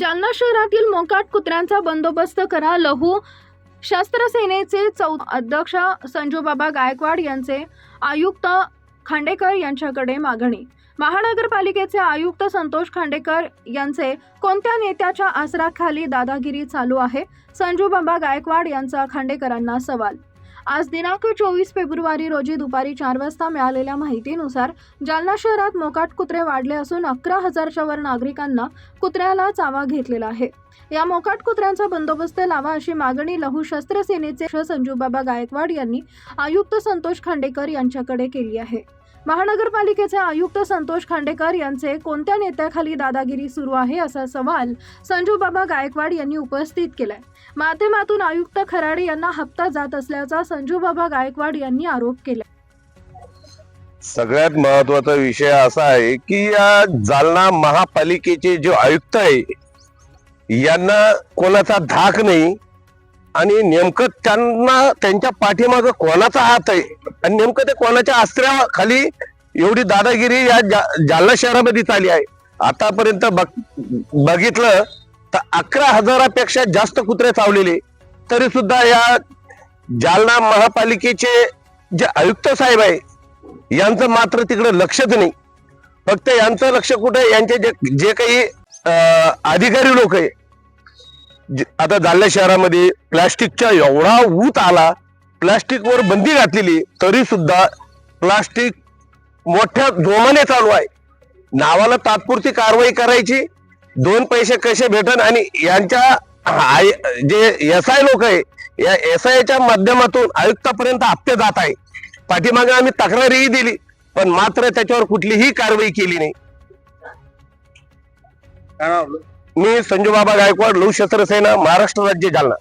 जालना शहरातील मोकाट कुत्र्यांचा बंदोबस्त करा. लहू शस्त्रसेनेचे चौ अध्यक्ष संजूबाबा गायकवाड यांचे आयुक्त खांडेकर यांच्याकडे मागणी. महानगरपालिकेचे आयुक्त संतोष खांडेकर यांचे कोणत्या नेत्याच्या आसराखाली दादागिरी चालू आहे? संजूबाबा गायकवाड यांचा खांडेकरांना सवाल. आज दिनांक चोवीस फेब्रुवारी रोजी दुपारी चार वाजता मिळालेल्या माहितीनुसार जालना शहरात मोकाट कुत्रे वाढले असून अकरा हजारच्या वर नागरिकांना कुत्र्याला चावा घेतलेला आहे. या मोकाट कुत्र्यांचा बंदोबस्त लावा अशी मागणी लहू शस्त्र सेनेचे संजूबाबा गायकवाड यांनी आयुक्त संतोष खांडेकर यांच्याकडे केली आहे. महानगरपालिकेचे आयुक्त संतोष खांडेकर यांचे कोणत्या नेत्याखाली दादागिरी सुरू आहे असा सवाल संजूबाबा गायकवाड यांनी उपस्थित केलाय. माध्यमातून आयुक्त खराडे यांना हप्ता जात असल्याचा संजूबाबा गायकवाड यांनी आरोप केला सगळ्यात महत्त्वाचा विषय असा आहे की या जालना महापालिकेचे जे आयुक्त आहे यांना कोणाचा धाक नाही आणि नेमकं त्यांना त्यांच्या पाठीमागं कोणाचा हात आहे? आणि नेमकं ते कोणाच्या अस्त्र्याखाली एवढी दादागिरी या जा- जालना शहरामध्ये चालली आहे? आतापर्यंत बघ बघितलं तर अकरा हजारापेक्षा जास्त कुत्रे चावलेले. तरी सुद्धा या जालना महापालिकेचे जे आयुक्त साहेब आहे यांचं मात्र तिकडे लक्षच नाही. फक्त यांचं लक्ष कुठे यांचे जे जे काही अधिकारी लोक आहे आता जालना शहरामध्ये प्लॅस्टिकचा एवढा ऊत आला प्लॅस्टिकवर बंदी घातलेली तरी सुद्धा प्लास्टिक मोठ्या जोमाने चालू आहे. नावाला तात्पुरती कारवाई करायची दोन पैसे कसे भेटन आणि यांच्या आय- जे एस आय लोक आहे या एस आयच्या माध्यमातून आयुक्तापर्यंत हप्ते जात आहे. पाठीमागे आम्ही तक्रारही दिली पण मात्र त्याच्यावर कुठलीही कारवाई केली नाही. मी संजूबाबा गायकवाड लघु सेना महाराष्ट्र राज्य जालना.